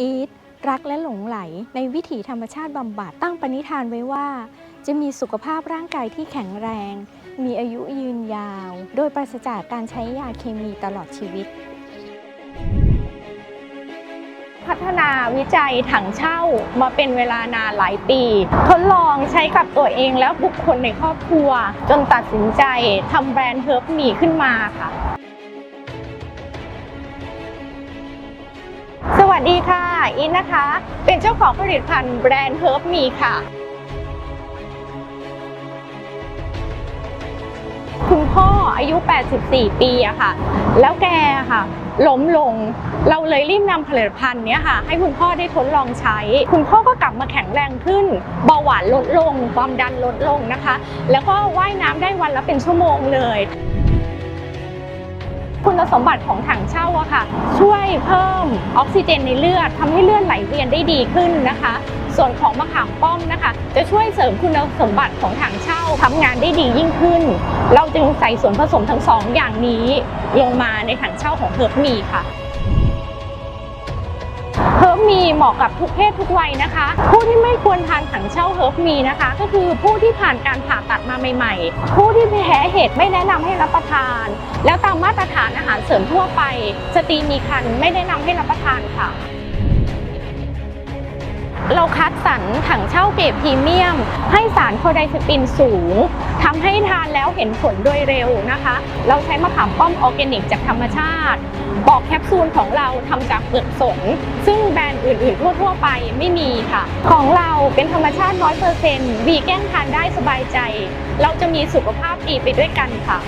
อีทรักและหลงไหล ในวิถีธรรมชาติบำบัดตั้งปณิธานไว้ว่า จะมีสุขภาพร่างกายที่แข็งแรง มีอายุยืนยาว โดยปราศจากการใช้ยาเคมีตลอดชีวิต พัฒนาวิจัยถังเช่ามาเป็นเวลานานหลายปี ทดลองใช้กับตัวเองและบุคคลในครอบครัว จนตัดสินใจทำแบรนด์เฮิร์บมีขึ้นมาค่ะ วัสดีค่ะ อินนะคะ เป็นเจ้าของผลิตภัณฑ์แบรนด์เฮิร์บมีค่ะ คุณพ่ออายุ 84 ปีอะค่ะ แล้วแกค่ะล้มลง เราเลยรีบนำผลิตภัณฑ์เนี้ยค่ะ ให้คุณพ่อได้ทดลองใช้ คุณพ่อก็กลับมาแข็งแรงขึ้น เบาหวานลดลง ความดันลดลงนะคะ แล้วก็ว่ายน้ำได้วันละเป็นชั่วโมงเลย คุณสมบัติของถังเช่าอะค่ะ ช่วยเพิ่มออกซิเจนในเลือดทำให้เลือดไหลเวียนได้ดีขึ้นนะคะ ส่วนของมะขามป้อมนะคะ จะช่วยเสริมคุณสมบัติของถังเช่าทำงานได้ดียิ่งขึ้น เราจึงใส่ส่วนผสมทั้งสองอย่างนี้ลงมาในถังเช่าของเฮิร์บมีค่ะ มีเหมาะกับทุกเพศทุกวัยนะคะ ผู้ที่ไม่ควรทานถังเช่าเฮิร์บมีนะคะ ก็คือผู้ที่ผ่านการผ่าตัดมาใหม่ ๆ ผู้ที่แพ้เห็ดไม่แนะนำให้รับประทาน แล้วตามมาตรฐานอาหารเสริมทั่วไปสตรีมีครรภ์ไม่แนะนำให้รับประทานค่ะ เราคัดสรรถังเช่าเกรดพรีเมียม ให้สารโคไดสตินสูงทำให้ทานแล้วเห็นผลโดยเร็วนะคะ เราใช้มะขามป้อมออร์แกนิกจากธรรมชาติ ปอกแคปซูลของเราทำจากเปลือกสน ซึ่งแบรนด์อื่น ๆ ทั่ว ๆ ไปไม่มีค่ะ ของเราเป็นธรรมชาติ100%วีแกนทานได้สบายใจ เราจะมีสุขภาพดีไปด้วยกันค่ะ